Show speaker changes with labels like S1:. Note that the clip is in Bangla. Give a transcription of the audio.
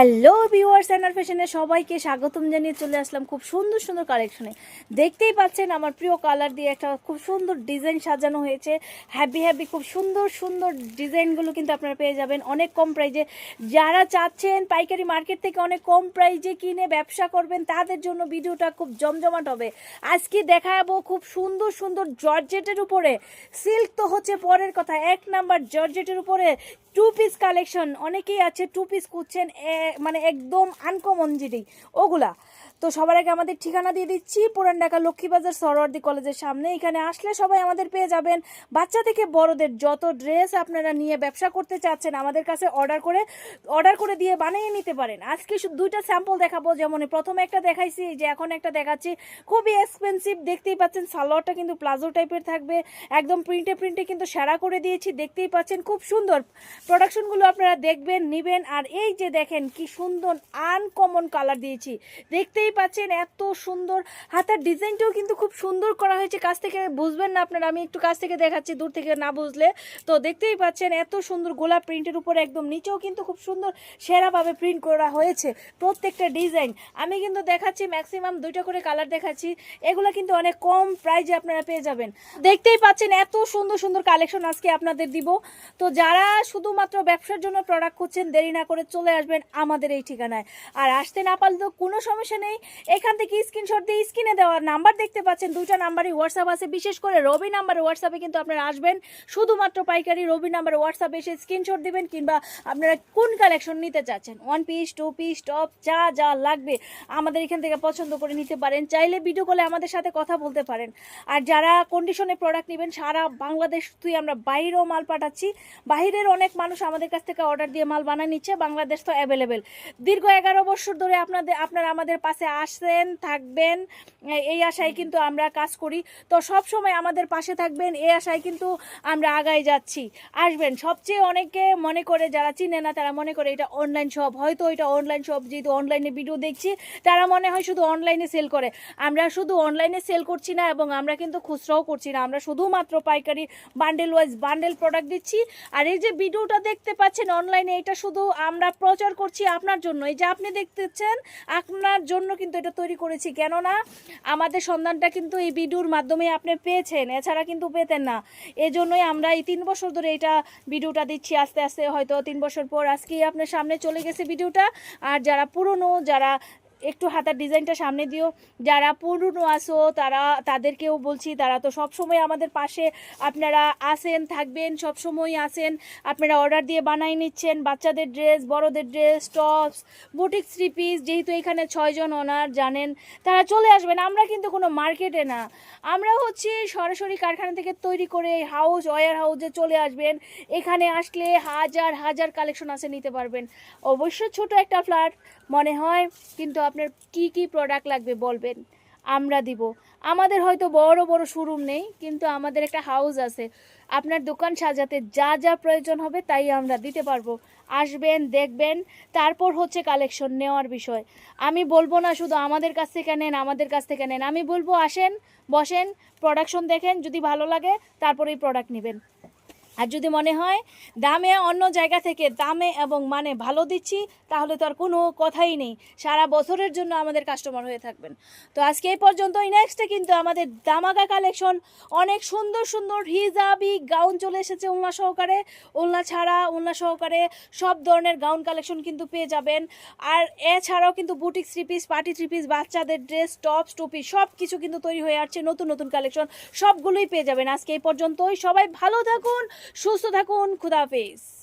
S1: হ্যালো ভিউয়ার্স অ্যান্ড ফ্যাশনে সবাইকে স্বাগতম জানিয়ে চলে আসলাম খুব সুন্দর সুন্দর কালেকশনে দেখতেই পাচ্ছেন আমার প্রিয় কালার দিয়ে একটা খুব সুন্দর ডিজাইন সাজানো হয়েছে। হ্যাপি হ্যাপি খুব সুন্দর সুন্দর ডিজাইনগুলো কিন্তু আপনারা পেয়ে যাবেন অনেক কম প্রাইজে যারা চাচ্ছেন পাইকারি মার্কেট থেকে অনেক কম প্রাইজে কিনে ব্যবসা করবেন, তাদের জন্য ভিডিওটা খুব জমজমাট হবে। আজকে দেখাবো খুব সুন্দর সুন্দর জর্জেটের উপরে। সিল্ক তো হচ্ছে পরের কথা, এক নাম্বার জর্জেটের উপরে। টু পিস কালেকশন অনেকেই আছে টু পিস খুঁজছেন মানে একদম আনকমন যেটি ওগুলা। তো সবার আগে আমাদের ঠিকানা দিয়ে দিচ্ছি, পুরান ঢাকা লক্ষ্মীবাজার সরোয়ার্দি কলেজের সামনে। এখানে আসলে সবাই আমাদের পেয়ে যাবেন। বাচ্চা থেকে বড়দের যত ড্রেস আপনারা নিয়ে ব্যবসা করতে চাচ্ছেন, আমাদের কাছে অর্ডার করে অর্ডার করে দিয়ে বানিয়ে নিতে পারেন। আজকে দুইটা স্যাম্পল দেখাবো, যেমন প্রথমে একটা দেখাইছি যে এখন একটা দেখাচ্ছি। খুবই এক্সপেন্সিভ দেখতেই পাচ্ছেন সালোয়ারটা কিন্তু প্লাজো টাইপের থাকবে। একদম প্রিন্টে প্রিন্টে কিন্তু সেরা করে দিয়েছি, দেখতেই পাচ্ছেন খুব সুন্দর। প্রোডাকশনগুলো আপনারা দেখবেন, নিবেন। আর এই যে দেখেন কি সুন্দর আনকমন কালার দিয়েছি। দেখতেই পাচ্ছেন এত সুন্দর। হাতার ডিজাইনটাও কিন্তু খুব সুন্দর করা হয়েছে। কাছ থেকে বুঝবেন না আপনারা, আমি একটু কাছ থেকে দেখাচ্ছি, দূর থেকে না বুঝলে। তো দেখতেই পাচ্ছেন এত সুন্দর গোলাপ প্রিন্টের উপরে একদম নিচেও কিন্তু খুব সুন্দর সেরাভাবে প্রিন্ট করা হয়েছে প্রত্যেকটা ডিজাইন। আমি কিন্তু দেখাচ্ছি, ম্যাক্সিমাম দুইটা করে কালার দেখাচ্ছি। এগুলো কিন্তু অনেক কম প্রাইজে আপনারা পেয়ে যাবেন। দেখতেই পাচ্ছেন এত সুন্দর সুন্দর কালেকশন আজকে আপনাদের দিব। তো যারা শুধুমাত্র ব্যবসার জন্য প্রোডাক্ট করছেন দেরি না করে চলে আসবেন আমাদের এই ঠিকানায়। আর আসতে না পারলে তো কোনো সমস্যা নেই। এখান থেকে স্ক্রিনশট দিয়ে স্ক্রিনে দেওয়া নাম্বার দেখতে পাচ্ছেন। দুইটা নাম্বারই হোয়াটসঅ্যাপ আছে। বিশেষ করে রবি নাম্বারে হোয়াটসঅ্যাপে কিন্তু আপনারা আসবেন। শুধুমাত্র পাইকারি রবি নাম্বারে হোয়াটসঅ্যাপে এসে স্ক্রিনশট দিবেন কিংবা আপনারা কোন কালেকশন নিতে চাচ্ছেন। One piece two piece top যা যা লাগবে আমাদের এখান থেকে পছন্দ করে নিতে পারেন। চাইলে ভিডিও কলে আমাদের সাথে কথা বলতে পারেন। আর যারা কন্ডিশনে প্রোডাক্ট নেবেন, সারা বাংলাদেশ তুই আমরা বাইরেও মাল পাঠাচ্ছি। বাইরের অনেক মানুষ আমাদের কাছ থেকে অর্ডার দিয়ে মাল বানিয়ে নিচ্ছে। বাংলাদেশ তো অ্যাভেলেবেল দীর্ঘ এগারো বছর ধরে আপনাদের, আপনারা আমাদের পাশে আসছেন থাকবেন এই আশায় কিন্তু আমরা কাজ করি। তো সব সময় আমাদের পাশে থাকবেন এই আশায় কিন্তু আমরা আগায় যাচ্ছি। আসবেন। সবচেয়ে অনেকে মনে করে, যারা চিনে না, তারা মনে করে এটা অনলাইন শপ হয়তো এটা অনলাইন শপ যেহেতু অনলাইনে ভিডিও দেখছি, তারা মনে হয় শুধু অনলাইনে সেল করে। আমরা শুধু অনলাইনে সেল করছি না, এবং আমরা কিন্তু খুচরাও করছি না। আমরা শুধুমাত্র পাইকারি বান্ডেল ওয়াইজ বান্ডেল প্রোডাক্ট দিচ্ছি। আর এই যে ভিডিওটা দেখতে পাচ্ছেন অনলাইনে এটা শুধু আমরা প্রচার করছি আপনার জন্য। এই যে আপনি দেখতেছেন, আপনার জন্য কিন্তু এটা তৈরি করেছি। কেননা আমাদের সন্ধানটা কিন্তু এই ভিডিওর মাধ্যমে আপনি পেয়েছেন, এছাড়া কিন্তু পেতেন না। এজন্যই জন্যই আমরা এই তিন বছর ধরে এটা ভিডিওটা দিচ্ছি, আস্তে আস্তে হয়তো তিন বছর পর আজকেই আপনার সামনে চলে গেছে ভিডিওটা। আর যারা পুরনো, যারা একটু হাতার ডিজাইনটা সামনে দিও। যারা পুরনো আসো তারা, তাদেরকেও বলছি, তারা তো সব সময় আমাদের পাশে আপনারা আসেন থাকবেন সব সময় আসেন আপনারা অর্ডার দিয়ে বানাই নিচ্ছেন, বাচ্চাদের ড্রেস বড়দের dress tops boutique three piece যেহেতু এখানে ছয়জন ওনার জানেন, তারা চলে আসবেন। আমরা কিন্তু কোনো মার্কেটে না। আমরা হচ্ছে সরাসরি কারখানা থেকে তৈরি করে হাউস ওয়ার হাউসে চলে আসবেন। এখানে আসলে হাজার হাজার কালেকশন আছে, নিতে পারবেন। অবশ্য ছোট একটা ফ্ল্যাট মনে হয়, কিন্তু আপনার কি কি প্রোডাক্ট লাগবে বলবেন? আমরা দিব। আমাদের হয়তো বড় বড় শোরুম নেই, কিন্তু আমাদের একটা হাউস আছে। আপনার দোকান সাজাতে যা যা প্রয়োজন হবে তাই আমরা দিতে পারব। আসবেন, দেখবেন, তারপর হচ্ছে কালেকশন নেওয়ার বিষয়। আমি বলব না শুধু আমাদের কাছ থেকে নেন, আমাদের কাছ থেকে নেন। আমি বলব আসেন, বসেন প্রোডাকশন দেখেন, যদি ভালো লাগে, তারপরেই প্রোডাক্ট নেবেন। আর যদি মনে হয় দামে অন্য জায়গা থেকে দামে এবং মানে ভালো দিচ্ছি, তাহলে তো আর কোনো কথাই নেই। সারা বছরের জন্য আমাদের কাস্টমার হয়ে থাকবেন। তো আজকে এই পর্যন্তই। নেক্সটে কিন্তু আমাদের দামাকা কালেকশন অনেক সুন্দর সুন্দর হিজাবি গাউন চলে এসেছে উল্লা সহকারে। উল্লা ছাড়া উল্লা সহকারে সব ধরনের গাউন কালেকশন কিন্তু পেয়ে যাবেন। আর এছাড়াও কিন্তু boutique three piece party three piece বাচ্চাদের ড্রেস টপস টুপি সব কিছু কিন্তু তৈরি হয়ে আসছে। নতুন নতুন কালেকশন সবগুলোই পেয়ে যাবেন আজকে এই পর্যন্তই। সবাই ভালো থাকুন সুস্থ থাকুন খুদাহাফিজ